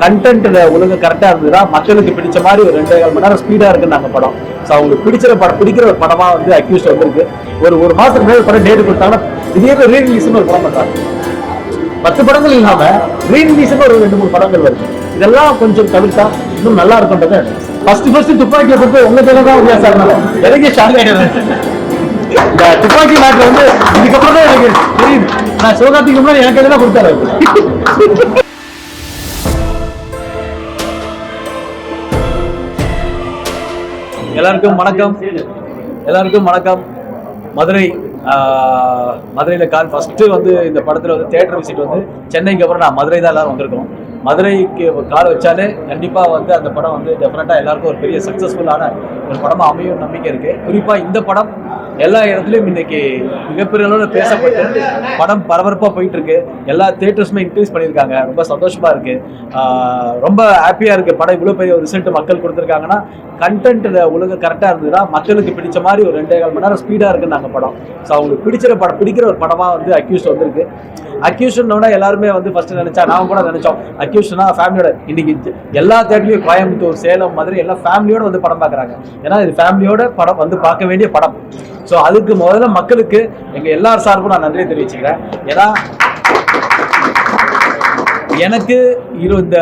Content ஒழுங்கு கரெக்டா இருந்ததுன்னா மக்களுக்கு பிடிச்ச மாதிரி ஒரு ரெண்டே கால் மணி நேரம் ஸ்பீடா இருக்குன்னு நாங்க படம். ஸோ அவங்களுக்கு பிடிச்சிற படம் பிடிக்கிற ஒரு படமா வந்து அக்யூஸ்ட் வந்திருக்கு. ஒரு ஒரு மாசத்துக்கு மேல படம் டேட் கொடுத்தாங்கன்னா திடீர்னு ரீ ஒரு படம் பண்றாங்க. பத்து படங்கள் இல்லாம ரீரிலீஸ்னு ஒரு ரெண்டு மூணு படங்கள் வருது. இதெல்லாம் கொஞ்சம் தவிர்த்தா இன்னும் நல்லா இருக்கும்ன்றது ஃபர்ஸ்ட் ஃபர்ஸ்ட் துப்பாக்கியை கொடுத்து உங்க தான் வித்தியாசம் இருந்தாலும் எனக்கே ஷாக் இந்த துப்பாக்கி மேட்ல வந்து இதுக்கப்புறம் தான் எனக்கு தெரியுது. நான் சிவகார்த்திக்கு முன்னாடி எனக்கு எதெல்லாம் கொடுத்தாரு எல்லாருக்கும் வணக்கம். எல்லாருக்கும் வணக்கம். மதுரை மதுரையில் கால் ஃபஸ்ட்டு வந்து இந்த படத்தில் வந்து தேட்டர் விசிட் வந்து சென்னைக்கு அப்புறம் நான் மதுரை தான் எல்லோரும் வந்திருக்கோம். மதுரைக்கு கால் வச்சாலே கண்டிப்பாக வந்து அந்த படம் வந்து டெஃபினட்டாக எல்லாருக்கும் ஒரு பெரிய சக்ஸஸ்ஃபுல்லான ஒரு படமாக அமையும் நம்பிக்கை இருக்குது குறிப்பாக இந்த படம் எல்லா இடத்துலையும் இன்னைக்கு மிகப்பெரிய அளவில் பேசப்பட்டு படம் பரபரப்பாக போயிட்டு இருக்கு எல்லா தேட்டர்ஸுமே இன்க்ரீஸ் பண்ணியிருக்காங்க. ரொம்ப சந்தோஷமா இருக்கு. ரொம்ப ஹாப்பியா இருக்கு. படம் இவ்வளோ பெரிய ரிசல்ட் மக்கள் கொடுத்துருக்காங்கன்னா கண்டென்ட் ஒழுங்கு கரெக்டாக இருந்ததுன்னா மக்களுக்கு பிடிச்ச மாதிரி ஒரு ரெண்டே கால் மணி நேரம் ஸ்பீடாக இருக்குன்னு நாங்கள் படம். ஸோ அவங்களுக்கு பிடிச்சிற படம் பிடிக்கிற ஒரு படமாக வந்து அக்யூஸ் வந்திருக்கு. அக்யூஷனோட எல்லாருமே வந்து ஃபர்ஸ்ட் நினைச்சா நாம கூட நினைச்சோம். அக்யூஷனா ஃபேமிலியோட இன்னைக்கு எல்லா தேட்டர்லையும் கோயம்புத்தூர் சேலம் மாதிரி எல்லாம் ஃபேமிலியோட வந்து படம் பார்க்குறாங்க ஏன்னா இது ஃபேமிலியோட படம் வந்து பார்க்க வேண்டிய படம். ஸோ அதுக்கு முதல்ல மக்களுக்கு எங்கள் எல்லார் சார்பும் நான் நன்றியை தெரிவிச்சுக்கிறேன். ஏன்னா எனக்கு இரு இந்த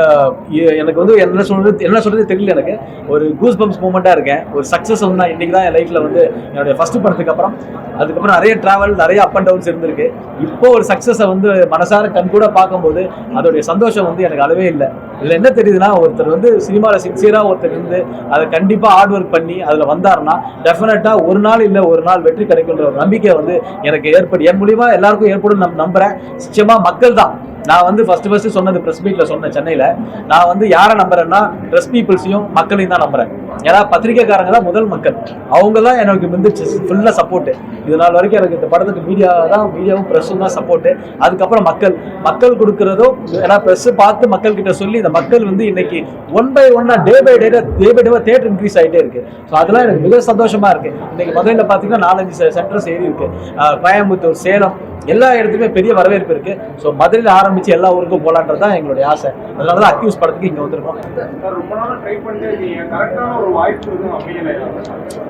எனக்கு வந்து என்ன சொல்றது என்ன சொல்றது தெரியல எனக்கு. ஒரு கூஸ் பம்ப்ஸ் மூமெண்ட்டாக இருக்கேன். ஒரு சக்ஸஸ் வந்து நான் இன்றைக்கி தான் என் லைஃப்பில் வந்து என்னுடைய ஃபஸ்ட்டு படத்துக்கு அப்புறம். அதுக்கப்புறம் நிறைய டிராவல் நிறைய அப் அண்ட் டவுன்ஸ் இருந்திருக்கு. இப்போ ஒரு சக்ஸஸை வந்து மனசார கண் கூட பார்க்கும்போது அதோடைய சந்தோஷம் வந்து எனக்கு அளவே இல்லை. இதில் என்ன தெரியுதுன்னா ஒருத்தர் வந்து சினிமாவில் சின்சியராக ஒருத்தர் இருந்து அதை கண்டிப்பாக ஹார்ட் ஒர்க் பண்ணி அதில் வந்தாருன்னா டெஃபினட்டாக ஒரு நாள் இல்லை ஒரு நாள் வெற்றி கிடைக்குன்ற ஒரு நம்பிக்கை வந்து எனக்கு ஏற்படும் என் மூலியமா எல்லாருக்கும் ஏற்படும் நம் நம்புகிறேன் நிச்சயமாக மக்கள் தான். நான் வந்து ஃபர்ஸ்ட் ஃபர்ஸ்ட் சொன்னது ப்ரெஸ் மீட்ல சொன்னேன் சென்னையில். நான் வந்து யாரை நம்புறேன்னா ப்ரெஸ் பீப்புள்ஸையும் மக்களையும் தான் நம்புறேன். ஏன்னா பத்திரிகைக்காரங்க தான் முதல் மக்கள். அவங்க தான் எனக்கு வந்துச்சு ஃபுல்லாக சப்போர்ட்டு இது நாள் வரைக்கும் எனக்கு இந்த படத்துக்கு மீடியா தான் மீடியாவும் ப்ரெஸ்ஸும் தான் சப்போர்ட்டு அதுக்கப்புறம் மக்கள். மக்கள் கொடுக்குறதும் ஏன்னா ப்ரெஸ்ஸு பார்த்து மக்கள் கிட்ட சொல்லி இந்த மக்கள் வந்து இன்னைக்கு ஒன் பை ஒன்னாக day by day day by டேவாக theatre increase ஆகிட்டே இருக்கு. ஸோ அதெல்லாம் எனக்கு மிக சந்தோஷமாக இருக்குது இன்னைக்கு முதல்ல பார்த்தீங்கன்னா நாலஞ்சு சென்டர்ஸ் ஏறி இருக்கு. கோயம்புத்தூர் சேலம் எல்லா இடத்துலையுமே பெரிய வரவேற்பு இருக்கு. ஸோ மதுரையில் ஆரம்பிச்சு எல்லா ஊருக்கும் போலான்றது தான் எங்களுடைய ஆசை. அதனால தான் அக்யூஸ் படத்துக்கு இங்கே வந்திருக்கோம்.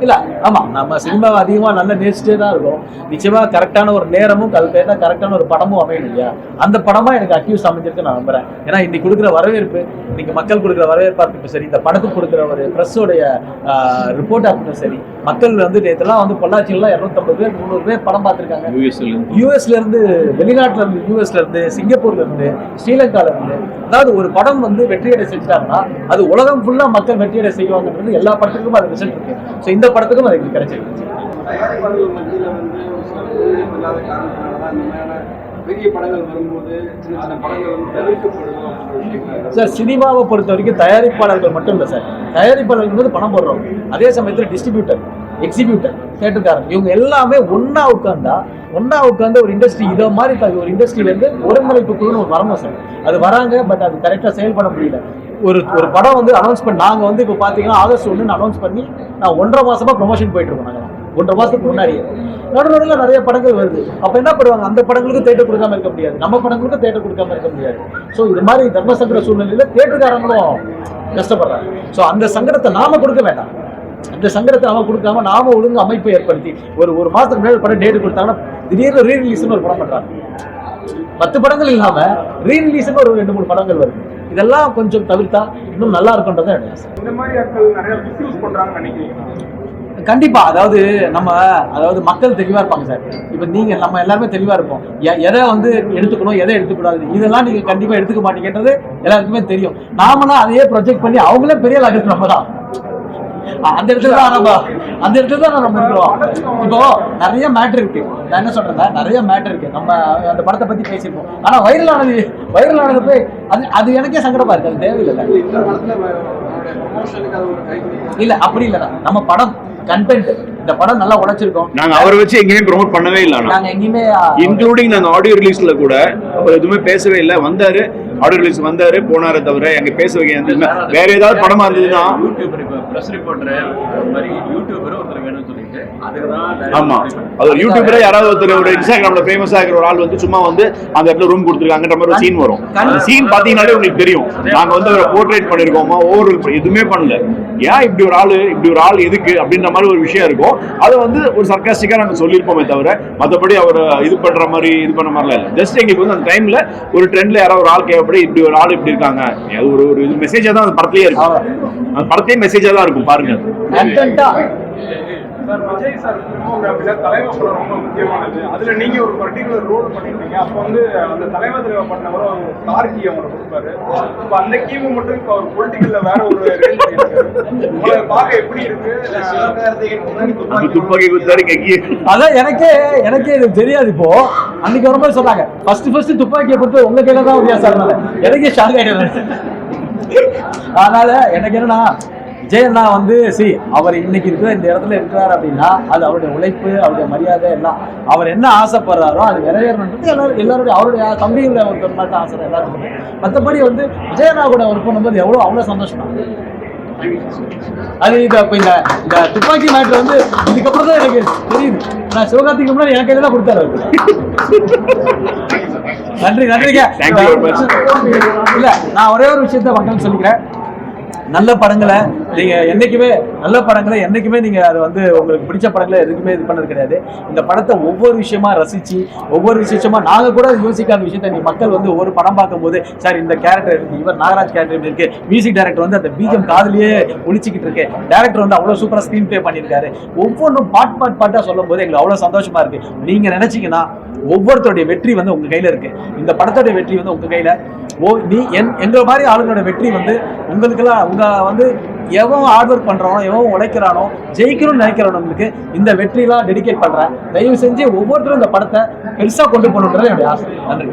இல்ல ஆமா நம்ம சினிமாவை அதிகமா நல்லா நேசிட்டே தான் இருக்கோம். நிச்சயமா கரெக்டான ஒரு நேரமும் அது பேர் கரெக்டான ஒரு படமும் அமையணும் இல்லையா? அந்த படமா எனக்கு அக்யூஸ் அமைஞ்சிருக்கு நான் நம்புறேன். ஏன்னா இன்னைக்கு கொடுக்குற வரவேற்பு இன்னைக்கு மக்கள் கொடுக்குற வரவேற்பு இருக்கட்டும் சரி இந்த படத்துக்கு கொடுக்குற ஒரு ப்ரெஸ்ஸோடைய ரிப்போர்ட் இருக்கட்டும் சரி. மக்கள் வந்து நேற்றுலாம் வந்து பொள்ளாச்சியிலாம் இரநூத்தம்பது பேர் முந்நூறு பேர் படம் பார்த்துருக்காங்க. யூஎஸ்ல இருந்து. வெளிநாட்டுல இருந்து யூஎஸ்ல இருந்து சிங்கப்பூர்ல இருந்து ஸ்ரீலங்கால இருந்து. அதாவது ஒரு படம் வந்து வெற்றியடை செஞ்சாங்கன்னா அது உலகம் ஃபுல்லா மக்கள் வெற்றியடை செய்வாங்கன்றது எல்லா படத்துக்கும் அது ரிசல்ட் இருக்கு. ஸோ இந்த படத்துக்கும் அது எங்களுக்கு கிடைச்சிருக்கு. பெரிய படங்கள் வரும்போது சின்ன சின்ன படங்கள் வந்து தவிர்க்கப்படுதோ சார் சினிமாவை பொறுத்த வரைக்கும் தயாரிப்பாளர்கள் மட்டும் இல்லை சார். தயாரிப்பாளர்கள் வந்து பணம் போடுறோம் அதே சமயத்தில் டிஸ்ட்ரிபியூட்டர் எக்ஸிபியூட்டர் தேட்டருக்காரன் இவங்க எல்லாமே ஒன்றா உட்காந்தா ஒன்றா உட்காந்து ஒரு இண்டஸ்ட்ரி இதை மாதிரி ஒரு இண்டஸ்ட்ரியிலேருந்து வந்து ஒருங்கிணைப்பு குழுன்னு ஒரு வரணும் சார். அது வராங்க பட் அது கரெக்டாக செயல்பட முடியல. ஒரு ஒரு படம் வந்து அனௌன்ஸ் பண்ணி நாங்கள் வந்து இப்போ பார்த்தீங்கன்னா ஆகஸ்ட் ஒன்று அனௌன்ஸ் பண்ணி நான் ஒன்றரை மாதமாக ப்ரொமோஷன் போயிட்டு இருக்கோம் நாங்கள் ஒன்றரை மாதத்துக்கு முன்னாடியே. நடு நடுவில் நிறைய படங்கள் வருது. அப்போ என்ன பண்ணுவாங்க? அந்த படங்களுக்கு தேட்டர் கொடுக்காம இருக்க முடியாது. நம்ம படங்களுக்கு தேட்டர் கொடுக்காம இருக்க முடியாது. ஸோ இது மாதிரி தர்ம சங்கட சூழ்நிலையில தேட்டருக்காரங்களும் கஷ்டப்படுறாங்க. ஸோ அந்த சங்கடத்தை நாம கொடுக்க வேண்டாம். அந்த சங்கடத்தை நாம கொடுக்காம நாம ஒழுங்கு அமைப்பை ஏற்படுத்தி ஒரு ஒரு மாதத்துக்கு முன்னாடி படம் டேட் கொடுத்தாங்கன்னா திடீர்னு ரீ ரிலீஸ்னு ஒரு படம் பண்ணுறாங்க பத்து படங்கள் இல்லாம ரீ ரிலீஸ்னு ஒரு ரெண்டு மூணு படங்கள் வருது. இதெல்லாம் கொஞ்சம் தவிர்த்தா இன்னும் நல்லா இருக்கும்ன்றதான் என்னுடைய ஆசை. இந்த மாதிரி கண்டிப்பா அதாவது நம்ம அதாவது மக்கள் தெளிவா இருப்பாங்க சார். இப்போ நீங்க நம்ம எல்லாருமே தெளிவா இருப்போம். எதை வந்து எடுத்துக்கணும் எதை எடுத்துக்கூடாது இதெல்லாம் நீங்க கண்டிப்பா எடுத்துக்க மாட்டீங்கன்றது எல்லாருக்குமே தெரியும். நாமளும் அதையே ப்ரொஜெக்ட் பண்ணி அவங்களே பெரிய லகத்து நம்ம தான். அந்த இடத்துல தான் நம்ம அந்த இடத்துல தான் நம்ம இருக்கிறோம். இப்போ நிறைய மேட்டர் இருக்கு. நான் என்ன சொல்றேன் நிறைய மேட்டர் இருக்கு. நம்ம அந்த படத்தை பத்தி பேசியிருக்கோம் ஆனா வைரல் ஆனது வைரல் ஆனது போய் அது அது எனக்கே சங்கடமா இருக்கு. அது தேவையில்லை. இல்ல அப்படி இல்லைண்ணா நம்ம படம் கண்டென்ட் இந்த படம் நல்லா உடைச்சிருக்கோம். நாங்க அவரை வச்சு எங்கேயுமே ப்ரோமோட் பண்ணவே இல்லை நாங்க எங்கேயுமே இன்க்ளூடிங் நாங்க ஆடியோ ரிலீஸ்ல கூட அவர் எதுவுமே பேசவே இல்லை. வந்தாரு ஆடியோ ரிலீஸ் வந்தாரு போனாரே தவிர எங்க பேச வைக்க வேற ஏதாவது படமா இருந்ததுன்னா? யூடியூபர் இப்போ ப்ரெஸ் ரிப்போர்ட்டர் மாதிரி யூடியூபர் ஒருத்தர் வேணும்னு சொல்லிட்டு அதுக்கு தான் ஆமா. அது ஒரு யூடியூபரே யாராவது ஒருத்தர் ஒரு இன்ஸ்டாகிராம்ல ஃபேமஸா இருக்கிற ஒரு ஆள் வந்து சும்மா வந்து அந்த இடத்துல ரூம் கொடுத்துருக்காங்கன்ற மாதிரி ஒரு சீன் வரும். அந்த சீன் பாத்தீங்கன்னாலே உங்களுக்கு தெரியும். நாங்க வந்து அவரை போர்ட்ரேட் பண்ணிருக்கோமா? ஓவர் எதுவுமே பண்ணல. ஏன் இப்படி ஒரு ஆளு இப்படி ஒரு ஆள் எதுக்கு அப்படின்ற மாதிரி ஒரு விஷயம் இருக்கும். அதை வந்து ஒரு சர்க்காஸ்டிக்கா நாங்க சொல்லியிருப்போமே தவிர மத்தபடி அவர் இது பண்ற மாதிரி இது பண்ண மாதிரிலாம் இல்லை. ஜஸ்ட் எங்களுக்கு வந்து அந்த டைம்ல ஒரு ட்ரெண்ட்ல யாராவது ஒரு ஆள் கேட்கப்படி இப்படி ஒரு ஆள் இப்படி இருக்காங்க. ஒரு ஒரு இது மெசேஜா தான் அந்த படத்துலயே இருக்கும். அந்த படத்தையே மெசேஜா தான் இருக்கும் பாருங்க. சார் விஜய் சார் ஃபிலிமோகிராஃபில தலைவர் படம் ரொம்ப முக்கியமானது. அதுல நீங்க ஒரு பர்டிகுலர் ரோல் பண்ணிருக்கீங்க. அப்போ வந்து அந்த தலைவர் தலைவர் பண்ணவரை ஒரு ஸ்டார் கீ அவரை கொடுப்பாரு. இப்போ அந்த கீமு மட்டும் இப்போ அவர் பொலிட்டிக்கல்ல வேற ஒரு ரேஞ்ச் இருக்கு உங்களை பார்க்க எப்படி இருக்கு? அதான் எனக்கே எனக்கே இது தெரியாது இப்போ. அன்னைக்கு வரும்போது சொன்னாங்க ஃபர்ஸ்ட் ஃபர்ஸ்ட் துப்பாக்கியை கொடுத்து உங்க கையில தான் உதயா சார்? எனக்கே ஷாக் ஆயிடுவேன் அதனால எனக்கு என்னன்னா அண்ணா வந்து சி அவர் இன்னைக்கு இருக்கிற இந்த இடத்துல இருக்கிறார் அப்படின்னா அது அவருடைய உழைப்பு அவருடைய மரியாதை எல்லாம். அவர் என்ன ஆசைப்படுறாரோ அது நிறைவேறணுன்றது எல்லாரும் எல்லாருடைய அவருடைய தம்பிகளை ஒருத்தர் மட்டும் ஆசை எல்லாருக்குமே. மற்றபடி வந்து விஜய் அண்ணா கூட ஒர்க் பண்ணும்போது எவ்வளோ அவ்வளோ சந்தோஷம் தான் அது இது இப்போ இந்த இந்த துப்பாக்கி மேட்ரு வந்து இதுக்கப்புறம் தான் எனக்கு தெரியுது. நான் சிவகார்த்திக்கு முன்னாடி எனக்கு தான் கொடுத்தாரு. நன்றி நன்றிங்க. இல்ல நான் ஒரே ஒரு விஷயத்த மக்கள் சொல்லிக்கிறேன். நல்ல படங்களை நீங்க என்னைக்குமே நல்ல படங்களை என்னைக்குமே நீங்க அது வந்து உங்களுக்கு பிடிச்ச படங்களை எதுக்குமே இது பண்ணது கிடையாது. இந்த படத்தை ஒவ்வொரு விஷயமா ரசிச்சு ஒவ்வொரு விஷயமா நாங்க கூட யோசிக்காத விஷயத்த நீ மக்கள் வந்து ஒவ்வொரு படம் பார்க்கும்போது சார் இந்த கேரக்டர் இருக்கு இவர் நாகராஜ் கேரக்டர் இப்படி இருக்கு மியூசிக் டைரக்டர் வந்து அந்த பீஜம் காதலியே ஒழிச்சிக்கிட்டு இருக்கு. டேரக்டர் வந்து அவ்வளோ சூப்பராக ஸ்க்ரீன் ப்ளே பண்ணியிருக்காரு. ஒவ்வொன்றும் பாட் பாட் பாட்டாக சொல்லும் போது எங்களுக்கு அவ்வளோ சந்தோஷமா இருக்கு. நீங்க நினைச்சீங்கன்னா ஒவ்வொருத்தருடைய வெற்றி வந்து உங்க கையில இருக்கு. இந்த படத்தோடைய வெற்றி வந்து உங்க கையில. ஓ நீ என் எங்களை மாதிரி ஆளுங்களோட வெற்றி வந்து உங்களுக்கெல்லாம் உங்க வந்து எவன் ஹார்ட் ஒர்க் பண்ணுறானோ எவன் உழைக்கிறானோ ஜெயிக்கணும்னு நினைக்கிறவனுக்கு இந்த வெற்றிலாம் டெடிகேட் பண்ணுறேன் தயவு செஞ்சு ஒவ்வொருத்தரும் இந்த படத்தை பெருசாக கொண்டு போகணுன்றது என்னுடைய ஆசை. நன்றி.